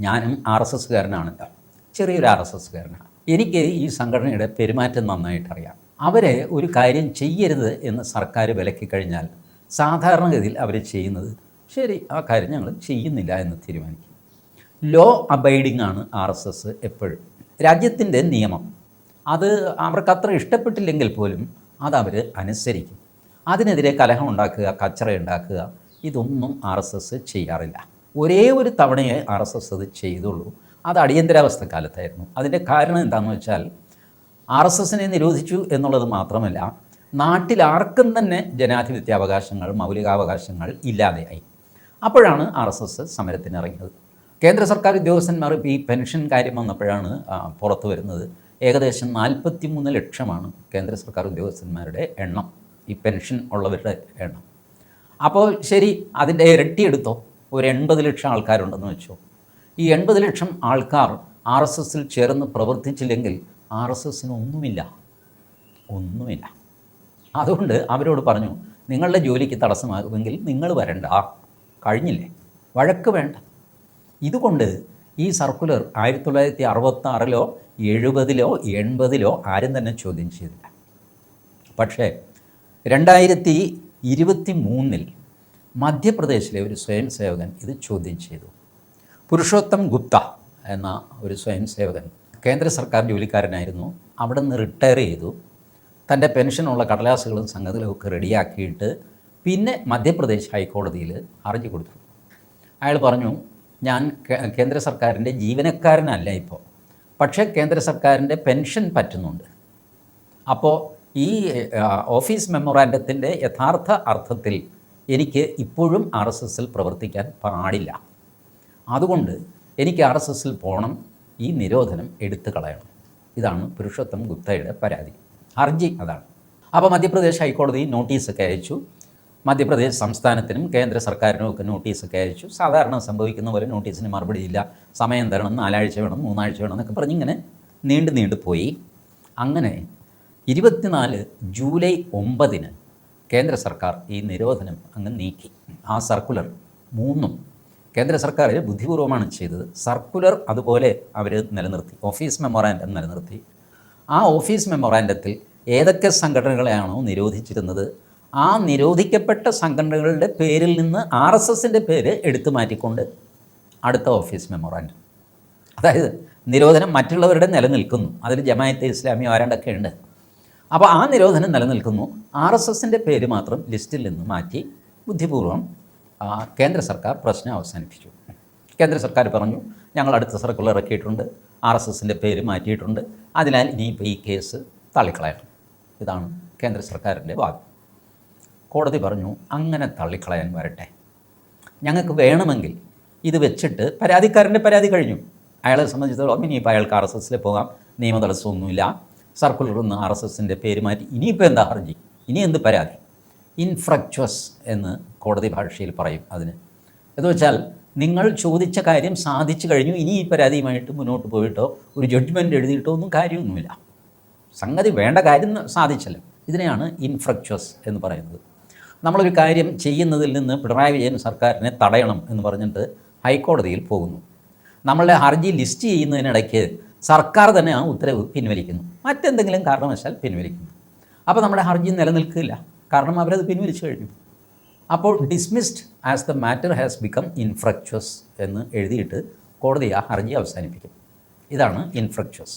ഞാനും R S എസ്സുകാരനാണല്ലോ ചെറിയൊരു R S എസ്സുകാരനാണ്. എനിക്ക് ഈ സംഘടനയുടെ പെരുമാറ്റം നന്നായിട്ടറിയാം. അവരെ ഒരു കാര്യം ചെയ്യരുത് എന്ന് സർക്കാർ വിലക്കി കഴിഞ്ഞാൽ സാധാരണഗതിയിൽ അവർ ചെയ്യുന്നത് ശരി ആ കാര്യം ഞങ്ങൾ ചെയ്യുന്നില്ല എന്ന് തീരുമാനിക്കും. ലോ അബൈഡിംഗ് ആണ് ആർ എസ് എസ് എപ്പോഴും. രാജ്യത്തിന്റെ നിയമം. അത് അവർക്ക് അത്ര ഇഷ്ടപ്പെട്ടില്ലെങ്കിൽ പോലും അതവർ അനുസരിക്കും. അതിനെതിരെ കലഹം ഉണ്ടാക്കുക കച്ചറ ഉണ്ടാക്കുക ഇതൊന്നും ആർ എസ് എസ് ചെയ്യാറില്ല. ഒരേ ഒരു തവണയെ ആർ എസ് എസ് അത് ചെയ്തുള്ളൂ. അത് അടിയന്തരാവസ്ഥ കാലത്തായിരുന്നു. അതിന്റെ കാരണം എന്താണെന്ന് വെച്ചാൽ ആർ എസ് എസിനെ നിരോധിച്ചു എന്നുള്ളത് മാത്രമല്ല നാട്ടിൽ ആർക്കും തന്നെ ജനാധിപത്യ ജനാധിപത്യാവകാശങ്ങൾ മൗലികാവകാശങ്ങൾ ഇല്ലാതെയായി അപ്പോഴാണ് ആർ എസ് എസ് സമരത്തിനിറങ്ങിയത്. കേന്ദ്ര സർക്കാർ ഉദ്യോഗസ്ഥന്മാർ ഇപ്പോൾ ഈ പെൻഷൻ കാര്യം വന്നപ്പോഴാണ് പുറത്തു വരുന്നത്. ഏകദേശം നാൽപ്പത്തി മൂന്ന് ലക്ഷമാണ് കേന്ദ്ര സർക്കാർ ഉദ്യോഗസ്ഥന്മാരുടെ എണ്ണം ഈ പെൻഷൻ ഉള്ളവരുടെ എണ്ണം. അപ്പോൾ ശരി അതിന്റെ ഇരട്ടി എടുത്തോ? ഒരു എൺപത് ലക്ഷം ആൾക്കാരുണ്ടെന്ന് വെച്ചു. ഈ എൺപത് ലക്ഷം ആൾക്കാർ ആർ എസ് എസിൽ ചേർന്ന് പ്രവർത്തിച്ചില്ലെങ്കിൽ ആർ എസ് എസിന് ഒന്നുമില്ല. ഒന്നുമില്ല. അതുകൊണ്ട് അവരോട് പറഞ്ഞു നിങ്ങളുടെ ജോലിക്ക് തടസ്സമാകുമെങ്കിൽ നിങ്ങൾ വരണ്ട. കഴിഞ്ഞില്ലേ? വഴക്ക് വേണ്ട. ഇതുകൊണ്ട് ഈ സർക്കുലർ ആയിരത്തി തൊള്ളായിരത്തി അറുപത്താറിലോ എഴുപതിലോ എൺപതിലോ ആരും തന്നെ ചോദ്യം ചെയ്തില്ല. പക്ഷേ രണ്ടായിരത്തി ഇരുപത്തി മൂന്നിൽ മധ്യപ്രദേശിലെ ഒരു സ്വയം സേവകൻ ഇത് ചോദ്യം ചെയ്തു. പുരുഷോത്തം ഗുപ്ത എന്ന ഒരു സ്വയം സേവകൻ കേന്ദ്ര സർക്കാർ ജോലിക്കാരനായിരുന്നു. അവിടെ നിന്ന് റിട്ടയർ ചെയ്തു. തന്റെ പെൻഷനുള്ള കടലാസുകളും സംഗതികളും ഒക്കെ റെഡിയാക്കിയിട്ട് പിന്നെ മധ്യപ്രദേശ് ഹൈക്കോടതിയിൽ ഹർജി കൊടുത്തു. അയാൾ പറഞ്ഞു ഞാൻ കേന്ദ്ര സർക്കാരിന്റെ ജീവനക്കാരനല്ല ഇപ്പോൾ. പക്ഷേ കേന്ദ്ര സർക്കാരിന്റെ പെൻഷൻ പറ്റുന്നുണ്ട്. അപ്പോൾ ഈ ഓഫീസ് മെമ്മോറാൻഡത്തിന്റെ യഥാർത്ഥ അർത്ഥത്തിൽ എനിക്ക് ഇപ്പോഴും ആർ എസ് എസിൽ പ്രവർത്തിക്കാൻ പാടില്ല. അതുകൊണ്ട് എനിക്ക് ആർ എസ് എസിൽ പോകണം ഈ നിരോധനം എടുത്തു കളയണം. ഇതാണ് പുരുഷോത്തം ഗുപ്തയുടെ പരാതി. ഹർജി അതാണ്. അപ്പോൾ മധ്യപ്രദേശ് ഹൈക്കോടതി നോട്ടീസൊക്കെ അയച്ചു. മധ്യപ്രദേശ് സംസ്ഥാനത്തിനും കേന്ദ്ര സർക്കാരിനും ഒക്കെ നോട്ടീസൊക്കെ അയച്ചു. സാധാരണ സംഭവിക്കുന്ന പോലെ നോട്ടീസിന് മറുപടിയില്ല സമയം തരണം നാലാഴ്ച വേണം മൂന്നാഴ്ച വേണം എന്നൊക്കെ പറഞ്ഞ് ഇങ്ങനെ നീണ്ടു നീണ്ടു പോയി. അങ്ങനെ ഇരുപത്തിനാല് ജൂലൈ ഒമ്പതിന് കേന്ദ്ര സർക്കാർ ഈ നിരോധനം അങ്ങ് നീക്കി. ആ സർക്കുലർ മൂന്നും കേന്ദ്ര സർക്കാർ ബുദ്ധിപൂർവമാണ് ചെയ്തത്. സർക്കുലർ അതുപോലെ അവർ നിലനിർത്തി. ഓഫീസ് മെമ്മോറാൻഡം നിലനിർത്തി. ആ ഓഫീസ് മെമ്മോറാൻഡത്തിൽ ഏതൊക്കെ സംഘടനകളെയാണോ നിരോധിച്ചിരുന്നത്? ആ നിരോധിക്കപ്പെട്ട സംഘടനകളുടെ പേരിൽ നിന്ന് ആർ എസ് എസിന്റെ പേര് എടുത്തു മാറ്റിക്കൊണ്ട് അടുത്ത ഓഫീസ് മെമ്മോറാൻഡം. അതായത് നിരോധനം മറ്റുള്ളവരുടെ നിലനിൽക്കുന്നു. അതിൽ ജമായത്തെ ഇസ്ലാമി ആരാണ്ടൊക്കെ ഉണ്ട് അപ്പോൾ ആ നിരോധനം നിലനിൽക്കുന്നു. ആർ എസ് എസിന്റെ പേര് മാത്രം ലിസ്റ്റിൽ നിന്ന് മാറ്റി ബുദ്ധിപൂർവം കേന്ദ്ര സർക്കാർ പ്രശ്നം അവസാനിപ്പിച്ചു. കേന്ദ്ര സർക്കാർ പറഞ്ഞു ഞങ്ങൾ അടുത്ത സർക്കുലർ ഇറക്കിയിട്ടുണ്ട്. ആർ എസ് എസിന്റെ പേര് മാറ്റിയിട്ടുണ്ട്. അതിനാൽ ഇനിയിപ്പോൾ ഈ കേസ് തള്ളിക്കളയണം. ഇതാണ് കേന്ദ്ര സർക്കാരിന്റെ വാദം. കോടതി പറഞ്ഞു അങ്ങനെ തള്ളിക്കളയാൻ വരട്ടെ. ഞങ്ങൾക്ക് വേണമെങ്കിൽ ഇത് വെച്ചിട്ട് പരാതിക്കാരന്റെ പരാതി കഴിഞ്ഞു. അയാളെ സംബന്ധിച്ചിടത്തോളം ഇനിയിപ്പോൾ അയാൾക്ക് ആർ എസ് എസിൽ പോകാം. നിയമതടസ്സമൊന്നുമില്ല. സർക്കുലർ ഒന്ന് ആർ എസ് എസിന്റെ പേര് മാറ്റി. ഇനിയിപ്പോൾ എന്താ ഹർജി? ഇനി എന്ത് പരാതി? ഇൻഫ്രക്ച്വസ് എന്ന് കോടതി ഭാഷയിൽ പറയും അതിന്. എന്ന് വെച്ചാൽ നിങ്ങൾ ചോദിച്ച കാര്യം സാധിച്ചു കഴിഞ്ഞു ഇനി ഈ പരാതിയുമായിട്ട് മുന്നോട്ട് പോയിട്ടോ ഒരു ജഡ്ജ്മെന്റ് എഴുതിയിട്ടോ ഒന്നും കാര്യമൊന്നുമില്ല. സംഗതി വേണ്ട കാര്യം സാധിച്ചല്ലോ. ഇതിനെയാണ് ഇൻഫ്രക്ച്വസ് എന്ന് പറയുന്നത്. നമ്മളൊരു കാര്യം ചെയ്യുന്നതിൽ നിന്ന് പിണറായി വിജയൻ സർക്കാരിനെ തടയണം എന്ന് പറഞ്ഞിട്ട് ഹൈക്കോടതിയിൽ പോകുന്നു. നമ്മളുടെ ഹർജി ലിസ്റ്റ് ചെയ്യുന്നതിനിടയ്ക്ക് സർക്കാർ തന്നെ ആ ഉത്തരവ് പിൻവലിക്കുന്നു. മറ്റെന്തെങ്കിലും കാരണവശാൽ പിൻവലിക്കുന്നു. അപ്പോൾ നമ്മുടെ ഹർജി നിലനിൽക്കില്ല. കാരണം അവരത് പിൻവലിച്ചു കഴിഞ്ഞു. അപ്പോൾ dismissed as the matter has become infructuous എന്ന് എഴുതിയിട്ട് കോടതി ആ ഹർജി അവസാനിപ്പിക്കും. ഇതാണ് ഇൻഫ്രക്ച്വസ്